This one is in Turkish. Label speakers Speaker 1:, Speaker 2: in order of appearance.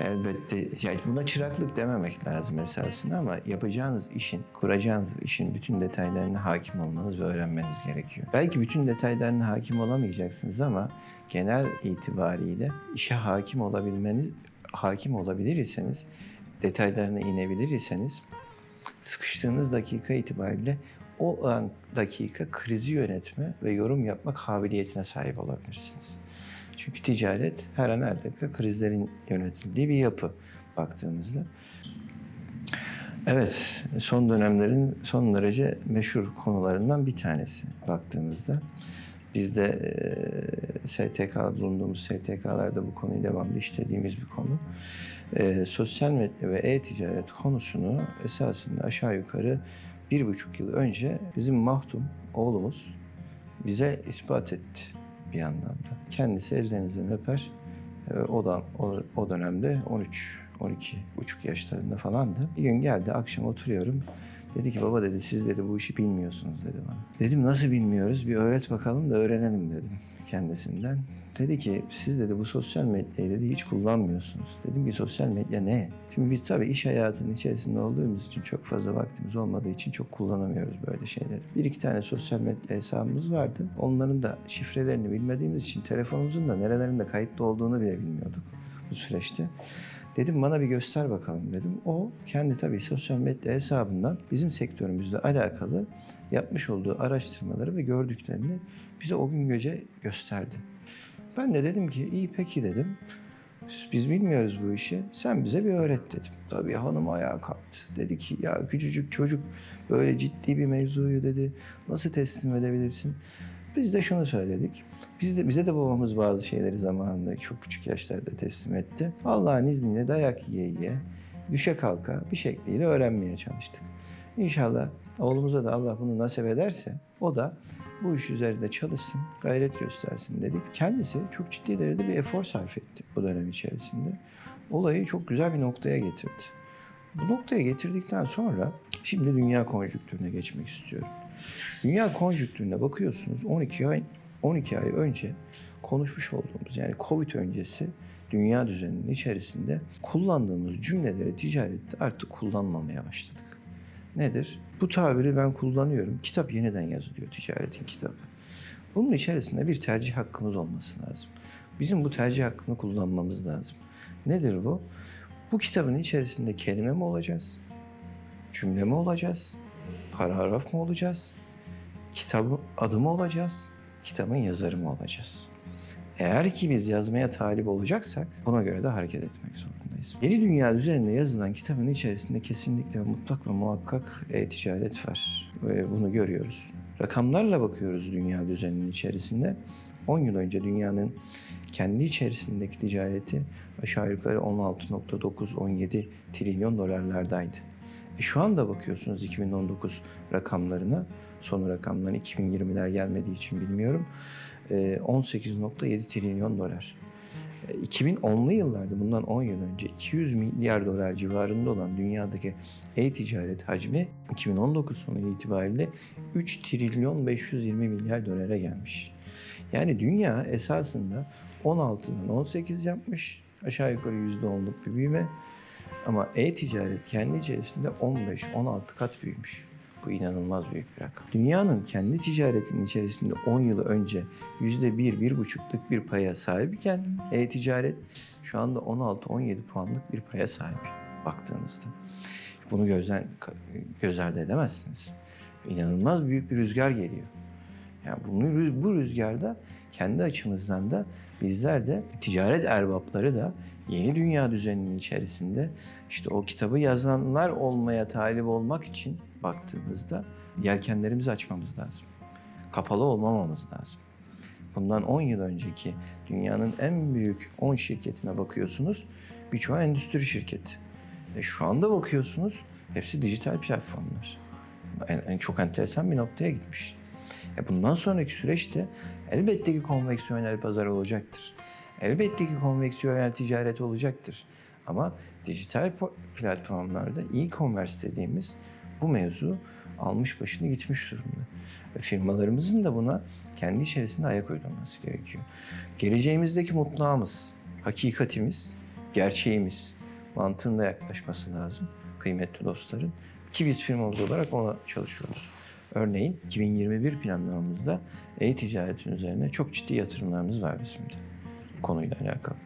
Speaker 1: Elbette yani buna çıraklık dememek lazım esasında ama yapacağınız işin, kuracağınız işin bütün detaylarına hakim olmanız ve öğrenmeniz gerekiyor. Belki bütün detaylarına hakim olamayacaksınız ama genel itibariyle işe hakim olabilmeniz, hakim olabilir iseniz, detaylarına inebilir iseniz sıkıştığınız dakika itibariyle o an dakika krizi yönetme ve yorum yapma kabiliyetine sahip olabilirsiniz. Çünkü ticaret her an her dakika krizlerin yönetildiği bir yapı baktığınızda. Evet, son dönemlerin son derece meşhur konularından bir tanesi baktığımızda. Biz de e, STK bulunduğumuz STK'larda bu konuyu devamlı işlediğimiz bir konu. E, sosyal medya ve e-ticaret konusunu esasında aşağı yukarı bir buçuk yıl önce bizim Mahtum oğlumuz bize ispat etti bir anlamda. Kendisi ellerinizden öper. E, o da o dönemde 13 12 buçuk yaşlarında falandı. Bir gün geldi akşam oturuyorum. Dedi ki baba dedi siz dedi bu işi bilmiyorsunuz dedi bana. Dedim nasıl bilmiyoruz bir öğret bakalım da öğrenelim dedim kendisinden. Dedi ki siz dedi bu sosyal medyayı dedi hiç kullanmıyorsunuz. Dedim ki sosyal medya ne? Şimdi biz tabii iş hayatının içerisinde olduğumuz için çok fazla vaktimiz olmadığı için çok kullanamıyoruz böyle şeyleri. Bir iki tane sosyal medya hesabımız vardı. Onların da şifrelerini bilmediğimiz için telefonumuzun da nerelerinde kayıtlı olduğunu bile bilmiyorduk bu süreçte. Dedim bana bir göster bakalım dedim. O kendi tabii sosyal medya hesabından bizim sektörümüzle alakalı yapmış olduğu araştırmaları ve gördüklerini bize o gün gece gösterdi. Ben de dedim ki iyi peki dedim. Biz bilmiyoruz bu işi. Sen bize bir öğret dedim. Tabii hanım ayağa kalktı. Dedi ki ya küçücük çocuk böyle ciddi bir mevzuyu dedi. Nasıl teslim edebilirsin? Biz de şunu söyledik. Biz de, bize de babamız bazı şeyleri zamanında çok küçük yaşlarda teslim etti. Allah'ın izniyle dayak yiye yiye, düşe kalka bir şekliyle öğrenmeye çalıştık. İnşallah oğlumuza da Allah bunu nasip ederse o da bu iş üzerinde çalışsın, gayret göstersin dedik. Kendisi çok ciddi derecede bir efor sarf etti bu dönem içerisinde. Olayı çok güzel bir noktaya getirdi. Bu noktaya getirdikten sonra şimdi dünya konjüktürüne geçmek istiyorum. Dünya konjüktürüne bakıyorsunuz 12 ay 12 ay önce konuşmuş olduğumuz yani Covid öncesi dünya düzeninin içerisinde kullandığımız cümleleri ticarette artık kullanmamaya başladık. Nedir? Bu tabiri ben kullanıyorum. Kitap yeniden yazılıyor ticaretin kitabı. Bunun içerisinde bir tercih hakkımız olması lazım. Bizim bu tercih hakkını kullanmamız lazım. Nedir bu? Bu kitabın içerisinde kelime mi olacağız? Cümle mi olacağız? Paragraf mı olacağız? Kitabın adı mı olacağız? Kitabın yazarı mı olacağız? Eğer ki biz yazmaya talip olacaksak buna göre de hareket etmek zorundayız. Yeni Dünya üzerinde yazılan kitabın içerisinde kesinlikle mutlak ve muhakkak e-ticaret var. Ve bunu görüyoruz. Rakamlarla bakıyoruz dünya düzeninin içerisinde. 10 yıl önce dünyanın kendi içerisindeki ticareti aşağı yukarı 16.9-17 trilyon dolarlardaydı. E şu anda bakıyorsunuz 2019 rakamlarına, son rakamlarına 2020'ler gelmediği için bilmiyorum. E, 18.7 trilyon dolar. E, 2010'lu yıllarda bundan 10 yıl önce 200 milyar dolar civarında olan dünyadaki e-ticaret hacmi 2019 sonu itibariyle 3 trilyon 520 milyar dolara gelmiş. Yani dünya esasında 16'dan 18 yapmış. Aşağı yukarı %10'luk bir büyüme. Ama e-ticaret kendi içerisinde 15-16 kat büyümüş. Bu inanılmaz büyük bir rakam. Dünyanın kendi ticaretinin içerisinde 10 yıl önce %1-1,5'luk bir paya sahipken e-ticaret şu anda 16-17 puanlık bir paya sahip baktığınızda. Bunu gözden göz ardı edemezsiniz. İnanılmaz büyük bir rüzgar geliyor. Yani bunu, bu rüzgarda kendi açımızdan da bizler de ticaret erbapları da yeni dünya düzeninin içerisinde işte o kitabı yazanlar olmaya talip olmak için baktığımızda yelkenlerimizi açmamız lazım. Kapalı olmamamız lazım. Bundan 10 yıl önceki dünyanın en büyük 10 şirketine bakıyorsunuz. Birçoğu endüstri şirketi. E şu anda bakıyorsunuz hepsi dijital platformlar. En, en çok enteresan bir noktaya gitmiş. E bundan sonraki süreçte elbette ki konveksiyonel pazar olacaktır. Elbette ki konveksiyonel ticaret olacaktır. Ama dijital platformlarda e-commerce dediğimiz bu mevzu almış başını gitmiş durumda. Ve firmalarımızın da buna kendi içerisinde ayak uydurması gerekiyor. Geleceğimizdeki mutlağımız, hakikatimiz gerçeğimiz mantığında yaklaşması lazım kıymetli dostların. Ki biz firmamız olarak ona çalışıyoruz. Örneğin 2021 planlamamızda e-ticaretin üzerine çok ciddi yatırımlarımız var bizim de konuyla alakalı.